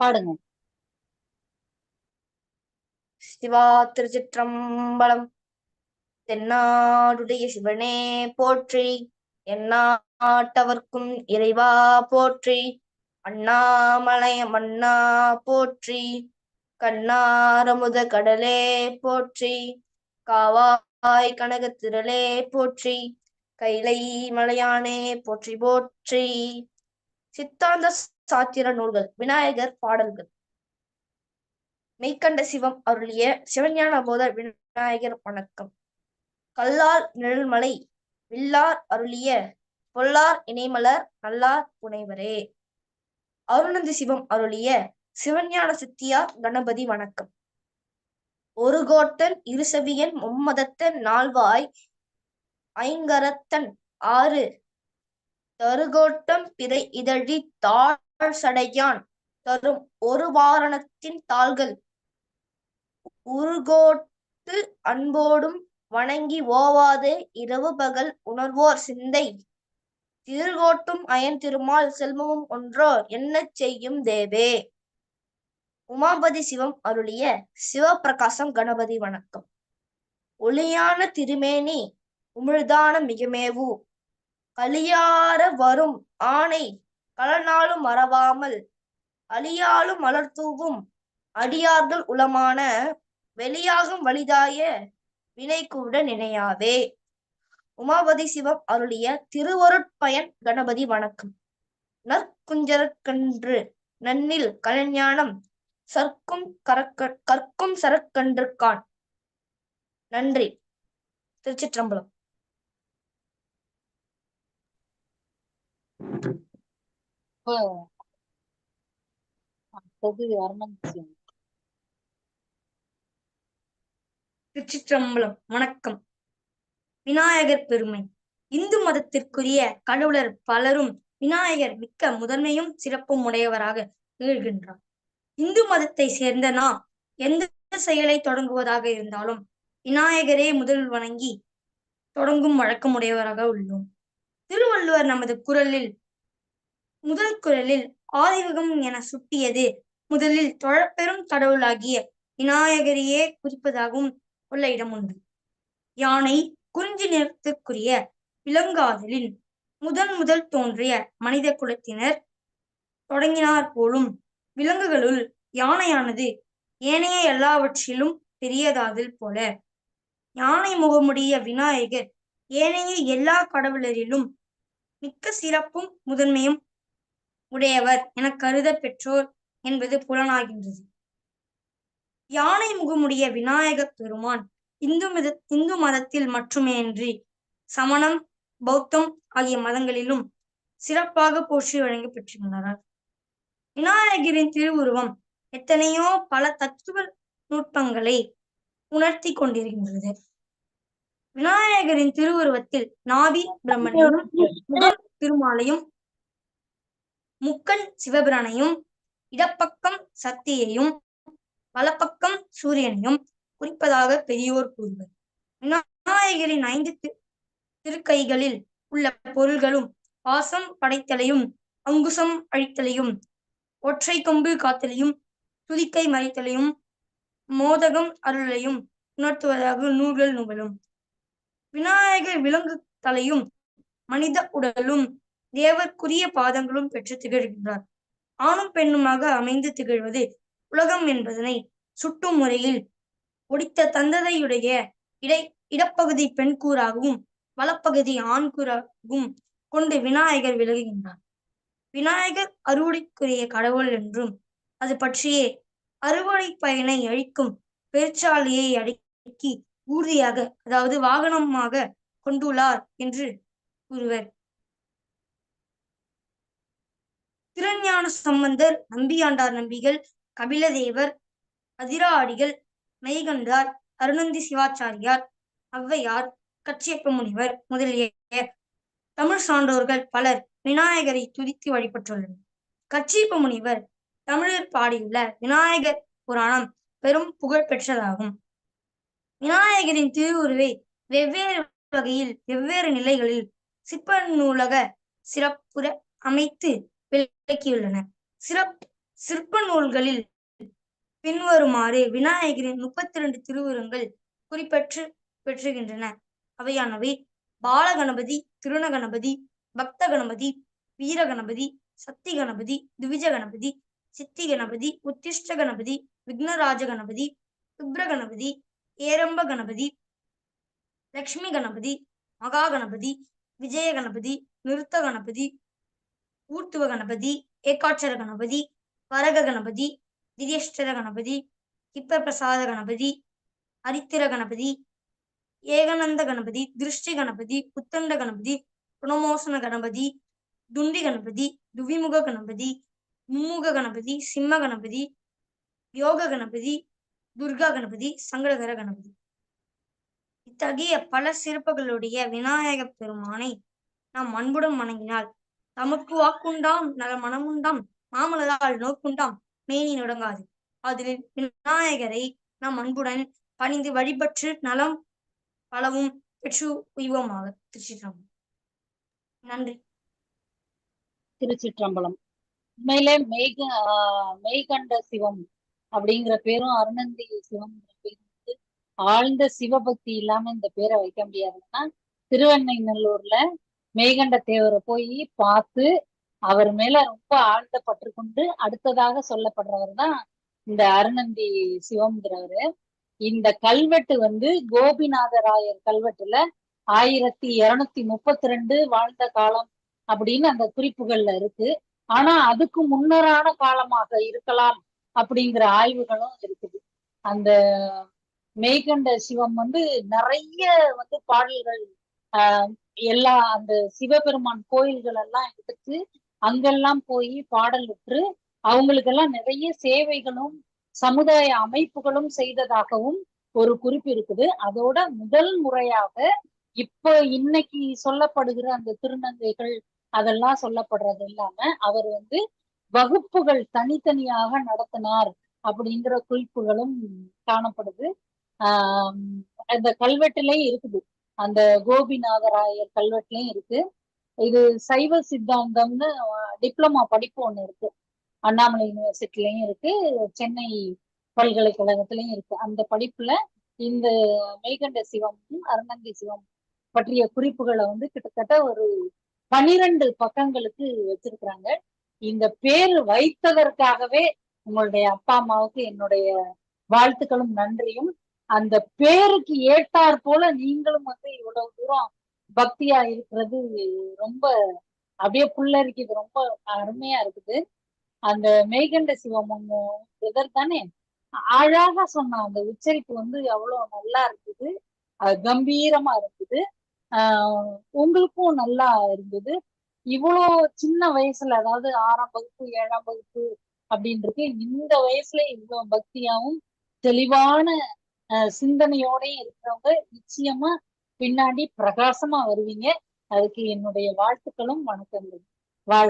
பாடுங்க. சிவா திருச்சிற்றம்பலம். தென்னாடுடைய சிவனே போற்றி. எந்நாட்டவர்க்கும் இறைவா போற்றி. அண்ணாமலைய மன்னா போற்றி. கண்ணாரமுத கடலே போற்றி. காவாய் கனகத்திரளே போற்றி. கைலை மலையானே போற்றி போற்றி. சித்தாந்த சாத்திர நூல்கள் விநாயகர் பாடல்கள். மெய்கண்ட சிவம் அருளிய சிவஞான போத விநாயகர் வணக்கம். கல்லால் நிழல்மலை வில்லார் அருளிய பொல்லார் இணைமலர் நல்லார் புனைவரே. அருணந்தி சிவம் அருளிய சிவஞான சித்தியார் கணபதி வணக்கம். ஒரு கோட்டன் இருசவியன் மும்மதத்தன் நால்வாய் ஐங்கரத்தன் ஆறு தருகோட்டம் பிறை இதழி தாழ் சடையான் தரும் ஒரு வாரணத்தின் தாள்கள். உருகோட்டு அன்போடும் வணங்கி ஓவாது இரவு பகல் உணர்வோர் சிந்தை. திருகோட்டும் அயன் திருமால் செல்வமும் ஒன்றோ என்ன செய்யும் தேவே. உமாபதி சிவம் அருளிய சிவபிரகாசம் கணபதி வணக்கம். ஒளியான திருமேனி உமிழ்தான மிகமேவு. கலியார வரும் ஆணை கலனாலும் மறவாமல் அழியாலும் மலர்தூவும் அடியார்கள் உளமான வெளியாகும் வலிதாய வினை கூட நினையாவே உமாபதி சிவம் அருளிய திருவருட்பயன் கணபதி வணக்கம். நற்குஞ்சரக்கன்று நன்னில் கலைஞானம் சர்க்கும் கரக்க கற்கும் சரக்கன்றுக்கான் நன்றி. திருச்சிற்றம்பலம். அடுத்தது திருச்சிற்றம்பலம் வணக்கம். விநாயகர் பெருமை. இந்து மதத்திற்குரிய கடவுளர் பலரும் விநாயகர் மிக்க முதன்மையும் சிறப்பும் உடையவராக திகழ்கின்றார். இந்து மதத்தை சேர்ந்த நாம் எந்த செயலை தொடங்குவதாக இருந்தாலும் விநாயகரே முதல் வணங்கி தொடங்கும் வழக்கம் உடையவராக உள்ளோம். திருவள்ளுவர் நமது குரலில் முதல் குரலில் ஆதிவகம் என சுட்டியது. முதலில் தொழப்பெரும் கடவுளாகிய விநாயகரையே குறிப்பதாகவும் உள்ள இடம் உண்டு யானை குறிஞ்சி நிறத்துக்குரிய விலங்காதலின் முதன் முதல் தோன்றிய மனித குலத்தினர் தொடங்கினார் போலும் விலங்குகளுள் யானையானது ஏனைய எல்லாவற்றிலும் பெரியதாதல் போல. யானை முகமுடைய விநாயகர் ஏனைய எல்லா கடவுளரிலும் மிக்க சிறப்பும் முதன்மையும் உடையவர் என கருத பெற்றோர் என்பது புலனாகின்றது. யானை முகமுடைய விநாயக பெருமான் இந்து மத இந்து மதத்தில் மட்டுமேன்றி சமணம் பௌத்தம் ஆகிய மதங்களிலும் சிறப்பாக போற்றி வழங்கி பெற்றுள்ளனர் விநாயகரின் திருவுருவம் எத்தனையோ பல தத்துவ நுட்பங்களை உணர்த்தி கொண்டிருக்கின்றது. விநாயகரின் திருவுருவத்தில் நாபி பிரம்மனையும் முதல் திருமாலையும் முக்கண் சிவபிரானையும் இடப்பக்கம் சக்தியையும் வலப்பக்கம் சூரியனையும் குறிப்பதாக பெரியோர் கூறுவர். விநாயகரின் ஐந்து திருக்கைகளில் உள்ள பொருள்களும் பாசம் படைத்தலையும் அங்குசம் அழித்தலையும் ஒற்றை கொம்பு காத்தலையும் துதிக்கை மறைத்தலையும் மோதகம் அருளையும் உணர்த்துவதாக நூல்கள் நுகலும் விநாயகர் விலங்கு தலையும் மனித உடலும் தேவர்க்குரிய பாதங்களும் பெற்று திகழ்கின்றார். ஆணும் பெண்ணுமாக அமைந்து திகழ்வது உலகம் என்பதனை சுட்டும் முறையில் ஒடித்த தந்ததையுடைய இடை இடப்பகுதி பெண் கூறாகவும் வலப்பகுதி ஆண் கூறாகவும் கொண்டு விநாயகர் விலகுகின்றார் விநாயகர் அறுவடைக்குரிய கடவுள் என்றும் அது பற்றியே அறுவடை பயனை அழிக்கும் பெருச்சாலையை அடக்கி ஊர்தியாக அதாவது வாகனமாக கொண்டுள்ளார் என்று கூறுவர். திருஞான சம்பந்தர் நம்பியாண்டார் நம்பிகள் கபிலதேவர் அதிராடிகள் மெய்கண்டார் அருணந்தி சிவாச்சாரியார் ஔவையார் கச்சியப்ப முனிவர் முதலிய தமிழ் சான்றோர்கள் பலர் விநாயகரை துதித்து வழிபட்டுள்ளனர். கச்சியப்ப முனிவர் தமிழில் பாடியுள்ள விநாயகர் புராணம் பெரும் புகழ் பெற்றதாகும். விநாயகரின் திருவுருவை வெவ்வேறு வகையில் வெவ்வேறு நிலைகளில் சிற்ப நூலக சிறப்புற அமைத்து விளக்கியுள்ளனர் சிறப் சிற்ப நூல்களில் பின்வருமாறு விநாயகரின் முப்பத்தி இரண்டு திருவுருங்கள் குறிப்பெற்று பெற்றுகின்றன. அவையானவை பாலகணபதி திருணகணபதி பக்த கணபதி வீரகணபதி சக்தி கணபதி துவிஜ கணபதி சித்தி கணபதி உத்திஷ்ட கணபதி விக்னராஜ கணபதி சுப்ர கணபதி ஏரம்ப கணபதி லக்ஷ்மி கணபதி மகா கணபதி விஜய கணபதி நிருத்த கணபதி ஊர்த்துவ கணபதி ஏகாட்சர கணபதி வரக கணபதி திரியஷ்டர கணபதி கிப்ப பிரசாத கணபதி அரித்திர கணபதி ஏகநந்த கணபதி திருஷ்டி கணபதி புத்தண்ட கணபதி புனமோசன கணபதி துண்டி கணபதி துவிமுக கணபதி மும்முக கணபதி சிம்ம கணபதி யோக கணபதி துர்கா கணபதி சங்கடகர கணபதி. இத்தகைய பல சிறப்புகளுடைய விநாயக பெருமானை நாம் அன்புடன் வணங்கினால் தமக்கு வாக்குண்டாம் நல மனமுண்டாம் மாமலரால் நோக்குண்டாம் மேனி நுடங்காது. அதில் விநாயகரை நாம் அன்புடன் பணிந்து வழிபற்று நலம் பலவும் பெற்று உய்வோமாக. திருச்சிற்றம்பலம். நன்றி. திருச்சிற்றம்பலம். உண்மையிலே மெய்க ஆஹ் மெய்கண்ட சிவம் அப்படிங்கிற பேரும் அருணந்தி சிவம் பேரும் வந்து ஆழ்ந்த சிவபக்தி இல்லாம இந்த பேரை வைக்க முடியாதுன்னா திருவெண்ணைநல்லூர்ல மெய்கண்ட தேவரை போய் பார்த்து அவர் மேல ரொம்ப ஆழ்ந்த பற்று கொண்டு அடுத்ததாக சொல்லப்படுறவர் தான் இந்த அருணந்தி சிவம்ங்கிறவரு. இந்த கல்வெட்டு வந்து கோபிநாதராயர் கல்வெட்டுல ஆயிரத்தி இருநூத்தி முப்பத்தி ரெண்டு வாழ்ந்த காலம் அப்படின்னு அந்த குறிப்புகள்ல இருக்கு. ஆனா அதுக்கு முன்னரான காலமாக இருக்கலாம் அப்படிங்கிற ஆய்வுகளும் இருக்குது. அந்த மெய்கண்ட சிவம் வந்து நிறைய வந்து பாடல்கள் ஆஹ் எல்லா அந்த சிவபெருமான் கோயில்கள் எல்லாம் எடுத்து அங்கெல்லாம் போய் பாடல் விட்டு அவங்களுக்கெல்லாம் நிறைய சேவைகளும் சமுதாய அமைப்புகளும் செய்ததாகவும் ஒரு குறிப்பு இருக்குது. அதோட முதல் முறையாக இப்ப இன்னைக்கு சொல்லப்படுகிற அந்த திருநங்கைகள் அதெல்லாம் சொல்லப்படுறது இல்லாம அவர் வந்து வகுப்புகள் தனித்தனியாக நடத்தினார் அப்படிங்கிற குறிப்புகளும் காணப்படுது. ஆஹ் அந்த கல்வெட்டுலயே இருக்குது. அந்த கோபிநாதராயர் கல்வெட்டுலயும் இருக்கு. இது சைவ சித்தாந்தம்னு டிப்ளமா படிப்பு ஒண்ணு இருக்கு. அண்ணாமலை யூனிவர்சிட்டிலையும் இருக்கு சென்னை பல்கலைக்கழகத்திலயும் இருக்கு. அந்த படிப்புல இந்த மெய்கண்ட சிவம் அருணந்தி சிவம் பற்றிய குறிப்புகளை வந்து கிட்டத்தட்ட ஒரு பனிரெண்டு பக்கங்களுக்கு வச்சிருக்கிறாங்க. இந்த பேர் வைத்ததற்காகவே உங்களுடைய அப்பா அம்மாவுக்கு என்னுடைய வாழ்த்துக்களும் நன்றியும். அந்த பேருக்கு ஏற்றார் போல நீங்களும் வந்து இவ்வளவு தூரம் பக்தியா இருக்கிறது ரொம்ப அப்படியே புல்லரிக்குது. ரொம்ப அருமையா இருக்குது. அந்த மெய்கண்ட சிவம் எதர் தானே? அழகா சொன்ன அந்த உச்சரிப்பு வந்து அவ்வளவு நல்லா இருக்குது. அது கம்பீரமா இருக்குது. ஆஹ் உங்களுக்கும் நல்லா இருந்தது. இவ்வளோ சின்ன வயசுல அதாவது ஆறாம் வகுப்பு ஏழாம் வகுப்பு அப்படின்றது இந்த வயசுல இவ்வளவு பக்தியாவும் தெளிவான சிந்தனையோட இருக்கிறவங்க நிச்சயமா பின்னாடி பிரகாசமா வருவீங்க. அதுக்கு என்னுடைய வாழ்த்துக்களும் வணக்கங்களும். வாழ்க